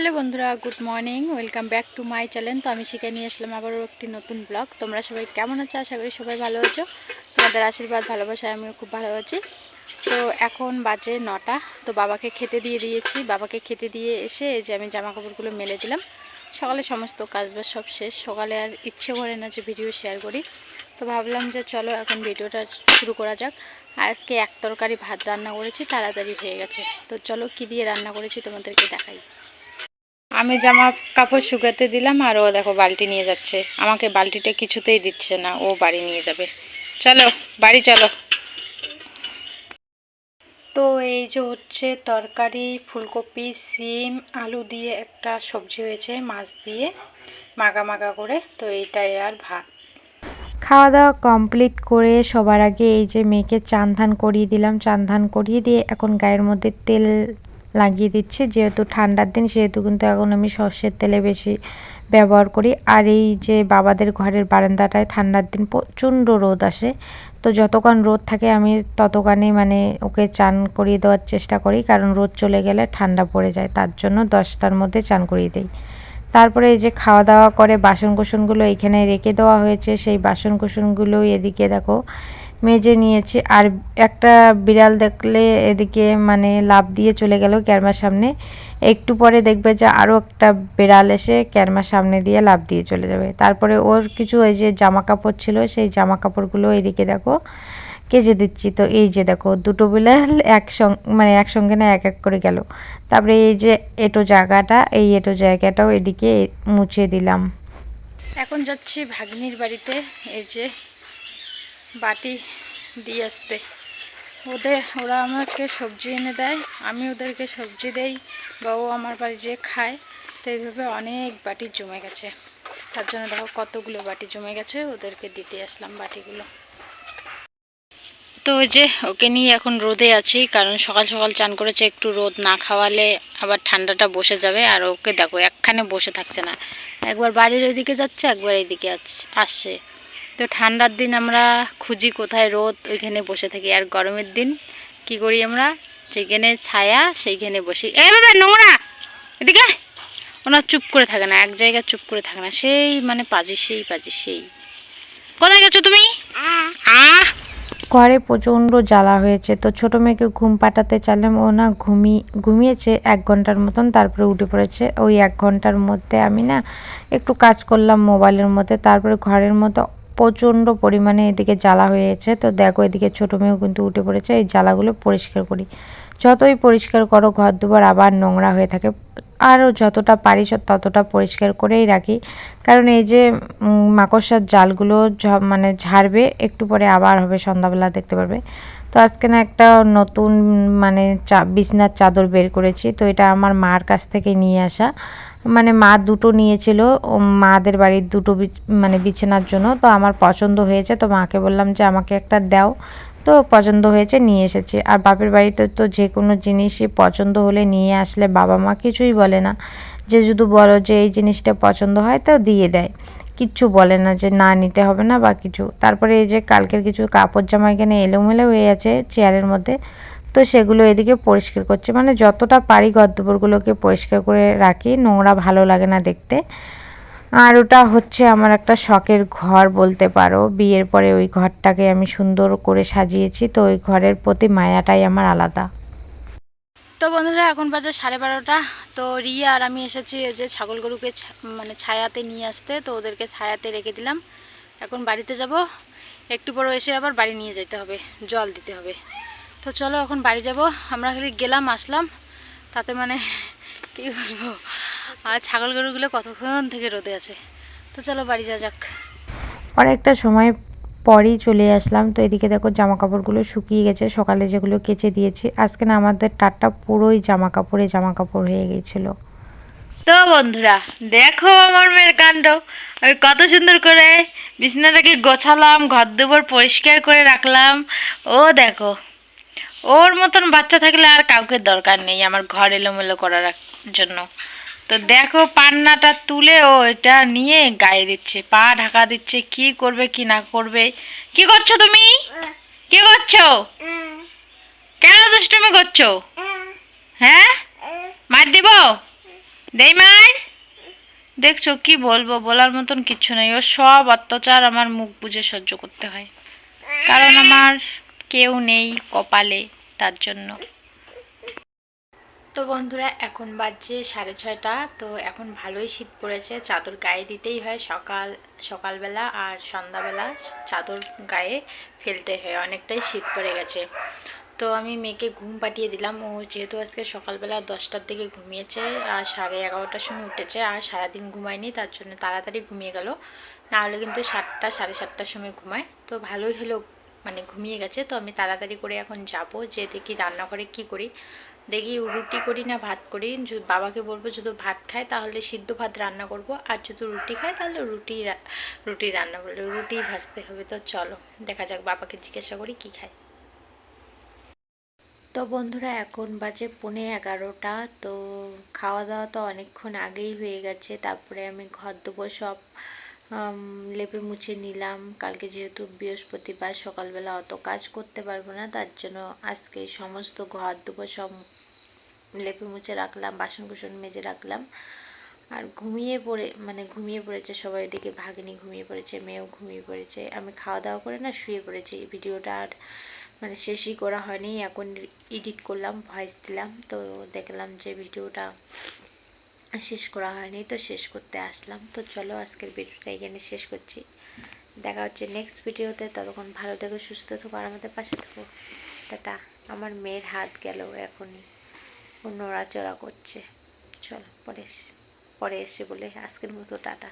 Hello বন্ধুরা, good morning, welcome back to my channel. তো আমি শিখে নিয়ে আসলাম আবারও একটি নতুন ব্লগ। তোমরা সবাই কেমন আছো? আশা করি সবাই ভালো আছো। তোমাদের আশীর্বাদ, ভালোবাসায় আমিও খুব ভালো আছি। তো এখন বাজে নটা, তো বাবাকে খেতে দিয়ে দিয়েছি। বাবাকে খেতে দিয়ে এসে যে আমি জামা কাপড়গুলো মেলে দিলাম। সকালে সমস্ত কাজবাজ সব শেষ। সকালে আর ইচ্ছে করে না যে ভিডিও শেয়ার করি। তো ভাবলাম যে চলো এখন ভিডিওটা শুরু করা যাক। আর আজকে এক তরকারি ভাত রান্না করেছি, তাড়াতাড়ি হয়ে গেছে। তো চলো কি দিয়ে রান্না করেছি তোমাদেরকে দেখাই। আমি জামা কাপড় শুকাতে দিলাম আর ও দেখো বালতি নিয়ে যাচ্ছে। আমাকে বালতিটা কিছুতেই দিচ্ছে না, ও বাড়ি নিয়ে যাবে। চলো, বাড়ি চলো। তো এই যে হচ্ছে তরকারি, ফুলকপি, সিম, আলু দিয়ে একটা সবজি হয়েছে, মাছ দিয়ে মাগা মাগা করে। তো এইটাই আর ভাত। খাওয়া দাওয়া কমপ্লিট করে সবার আগে এই যে মেয়েকে চান ধান করিয়ে দিলাম। চান ধান করিয়ে দিয়ে এখন গায়ের মধ্যে তেল লাগিয়ে দিচ্ছি। যেহেতু ঠান্ডার দিন, সেহেতু কিন্তু এখন আমি সর্ষের তেলে বেশি ব্যবহার করি। আর এই যে বাবাদের ঘরের বারান্দাটায় ঠান্ডার দিন প্রচণ্ড রোদ আসে। তো যতক্ষণ রোদ থাকে, আমি ততক্ষণই মানে ওকে চান করিয়ে দেওয়ার চেষ্টা করি। কারণ রোদ চলে গেলে ঠান্ডা পড়ে যায়, তার জন্য দশটার মধ্যে চান করিয়ে দিই। তারপরে এই যে খাওয়া দাওয়া করে বাসন কোসনগুলো এখানে রেখে দেওয়া হয়েছে, সেই বাসন কোসনগুলো এদিকে দেখো মেজে নিয়েছি। আর একটা বিড়াল দেখলে এদিকে মানে লাভ দিয়ে চলে গেল ক্যারমার সামনে। একটু পরে দেখবে যে আরও একটা বিড়াল এসে ক্যারমার সামনে দিয়ে লাভ দিয়ে চলে যাবে। তারপরে ওর কিছু এই যে জামা কাপড় ছিল, সেই জামা কাপড়গুলো এদিকে দেখো, কেজে দিচ্ছি। তো এই যে দেখো, দুটো বিড়াল একসঙ্গে মানে একসঙ্গে না এক এক করে গেল। তারপরে এই যে এটো জায়গাটা, এই এটো জায়গাটাও এদিকে মুছে দিলাম। এখন যাচ্ছি ভাগ্নির বাড়িতে। এই যে বাটি দিয়ে আসতে। ওদের ওরা আমাকে সবজি এনে দেয়, আমি ওদেরকে সবজি দেই বা ও আমার বাড়ি যে খায়, তো এইভাবে অনেক বাটি জমে গেছে। তার জন্য দেখো কতগুলো বাটি জমে গেছে, ওদেরকে দিতে আসলাম বাটিগুলো। তো ওই যে ওকে নিয়ে এখন রোদে আছি, কারণ সকাল সকাল চান করেছে একটু রোদ না খাওয়ালে আবার ঠান্ডাটা বসে যাবে, আর ওকে দেখো একখানে বসে থাকছে না। একবার বাড়ির ওইদিকে যাচ্ছে, একবার এইদিকে আসছে। তো ঠান্ডার দিন আমরা খুঁজি কোথায় রোদ ওইখানে বসে থাকি। আর গরমের দিন কি করি আমরা? যেখানে ছায়া সেইখানে বসি। এইভাবে নোংরা! এদিকে ওনার চুপ করে থাকে না এক জায়গায় চুপ করে থাকে না। সেই মানে পাজি সেই পাজি সেই। কোথায় গেছো তুমি? আহ। ঘরে প্রচণ্ড জ্বালা হয়েছে তো ছোটো মেয়েকে ঘুম পাঠাতে চাইলাম। ও না ঘুমি ঘুমিয়েছে এক ঘণ্টার মতন তারপরে উঠে পড়েছে। ওই এক ঘণ্টার মধ্যে আমি না একটু কাজ করলাম মোবাইলের মধ্যে তারপরে ঘরের মধ্যে প্রচণ্ড পরিমাণে এদিকে জ্বালা হয়েছে। তো দেখো এদিকে ছোট মেয়েও কিন্তু উঠে পড়েছে। এই জ্বালাগুলো পরিষ্কার করি। যতই পরিষ্কার করো ঘর দুবার আবার নোংরা হয়ে থাকে। আরও যতটা পারি ততটা পরিষ্কার করেই রাখি। কারণ এই যে মাকড়সার জালগুলো মানে ঝাড়বে, একটু পরে আবার হবে, সন্ধ্যাবেলা দেখতে পারবে। তো আজকে না একটা নতুন মানে চা, বিছনার চাদর বের করেছি। তো এটা আমার মার কাছ থেকে নিয়ে আসা। মানে মা দুটো নিয়েছিল মাদের বাড়ির দুটো মানে বিছানার জন্য। তো আমার পছন্দ হয়েছে, তো মাকে বললাম যে আমাকে একটা দাও। তো পছন্দ হয়েছে, নিয়ে এসেছি। আর বাপের বাড়িতে তো যে কোনো জিনিসই পছন্দ হলে নিয়ে আসলে বাবা মা কিছুই বলে না। যে শুধু বলো যে এই জিনিসটা পছন্দ হয়, তো দিয়ে দেয়। কিচ্ছু বলে না যে না নিতে হবে না বা কিছু। তারপরে এই যে কালকের কিছু কাপড় জামা এখানে এলোমেলো হয়ে আছে চেয়ারের মধ্যে। তো সেগুলো এদিকে পরিষ্কার করছে। মানে যতটা পারি গদ্দপুরগুলোকে পরিষ্কার করে রাখি। নোংরা ভালো লাগে না দেখতে। আর ওটা হচ্ছে আমার একটা শখের ঘর বলতে পারো। বিয়ের পরে ওই ঘরটাকে আমি সুন্দর করে সাজিয়েছি। তো ওই ঘরের প্রতি মায়াটাই আমার আলাদা। তো বন্ধুরা, এখন বাজে সাড়ে বারোটা। তো রিয়া আর আমি এসেছি যে ছাগল গরুকে মানে ছায়াতে নিয়ে আসতে, তো ওদেরকে ছায়াতে রেখে দিলাম। এখন বাড়িতে যাব। একটু বড় এসে আবার বাড়ি নিয়ে যেতে হবে, জল দিতে হবে। তো চলো এখন বাড়ি যাব। আমরা খালি গেলাম, আসলাম। তাতে মানে কী বলব? আর ছাগল গরুগুলো কতক্ষণ থেকে রোদে আছে? তো চলো বাড়ি যা যাক। অনেকটা সময় পরেই চলে আসলাম। তো এদিকে দেখো জামা কাপড়গুলো শুকিয়ে গেছে। সকালে যেগুলো কেচে দিয়েছি, আজকে না আমাদের টাটটা পুরোই জামা কাপড়ে জামা কাপড় হয়ে গেছিল। তো বন্ধুরা, দেখো আমার মেয়ের কাণ্ড। আমি কত সুন্দর করে বিছানাটাকে গোছালাম ঘর দুবার পরিষ্কার করে রাখলাম। ও দেখো, ওর মতন বাচ্চা থাকলে আর কাউকে দরকার নেই আমার ঘর এলোমেলো করার জন্য। তো দেখো পান্নাটা তুলে ও এটা নিয়ে গায়ে দিচ্ছে, পা ঢাকা দিচ্ছে, কি করবে, কি না করবে। কি করছ তুমি? কি করছ? কেন দুষ্টুমি করছ? হ্যাঁ? মার দিব? দেইমার দেখছ কি বলব, বলার মতন কিচ্ছু নেই। ও সব অত্যাচার আমার মুখ বুঝে সহ্য করতে হয়। কারণ আমার কেউ নেই কপালে তার জন্য। তো বন্ধুরা, এখন বাজছে সাড়ে ছয়টা। তো এখন ভালোই শীত পড়েছে। চাদর গায়ে দিতেই হয় সকাল, সকালবেলা আর সন্ধ্যাবেলা। চাদর গায়ে ফেলতে হয়। অনেকটাই শীত পড়ে গেছে। তো আমি মেয়েকে ঘুম পাঠিয়ে দিলাম। ও যেহেতু আজকে সকালবেলা দশটার দিকে ঘুমিয়েছে আর সাড়ে এগারোটার সময় উঠেছে আর সারাদিন ঘুমায়নি, তার জন্য তাড়াতাড়ি ঘুমিয়ে গেল। নাহলে কিন্তু সাতটা, সাড়ে সাতটার সময় ঘুমায়। তো ভালোই হলো মানে ঘুমিয়ে গেছে। তো আমি তাড়াতাড়ি করে এখন যাব। যে দেখি রান্নাঘরে কি করি। দেখি রুটি করি না, ভাত করি। বাবাকে বলব যদি ভাত খায় তাহলে সিদ্ধ ভাত রান্না করব। আর যদি রুটি খায় তাহলে রুটি রুটি রান্না করলে রুটি ভাজতে হবে তো চলো, দেখা যাক বাবাকে জিজ্ঞাসা করি কি খায়। তো বন্ধুরা এখন বাজে পৌনে এগারোটা, তো খাওয়া দাওয়া তো অনেকক্ষণ আগেই হয়ে গেছে। তারপরে আমি ঘর দেবো সব লেপে মুছে নিলাম। কালকে যেহেতু বৃহস্পতিবার, সকালবেলা অত কাজ করতে পারব না, তার জন্য আজকে সমস্ত ঘর দেবো সব লেপে মুছে রাখলাম বাসন কুসন মেজে রাখলাম। আর ঘুমিয়ে পড়ে মানে ঘুমিয়ে পড়েছে সবাই ওদিকে ভাগ্নি ঘুমিয়ে পড়েছে, মেয়েও ঘুমিয়ে পড়েছে। আমি খাওয়া দাওয়া করে না, শুয়ে পড়েছি। এই ভিডিওটা আর মানে শেষই করা হয়নি, এখন এডিট করলাম, ভয়েস দিলাম। তো দেখলাম যে ভিডিওটা শেষ করা হয়নি, তো শেষ করতে আসলাম। তো চলো আজকের ভিডিওটা এখানে শেষ করছি। দেখা হচ্ছে নেক্সট ভিডিওতে, ততক্ষণ ভালো থেকো, সুস্থ থেকো, আর আমাদের পাশে থেকো। টাটা, আমার মেয়ের হাত গেল এখনই। ও নড়াচড়া করছে। চলো, পরে এসে পরে এসে বলে আজকের মতো, টাটা।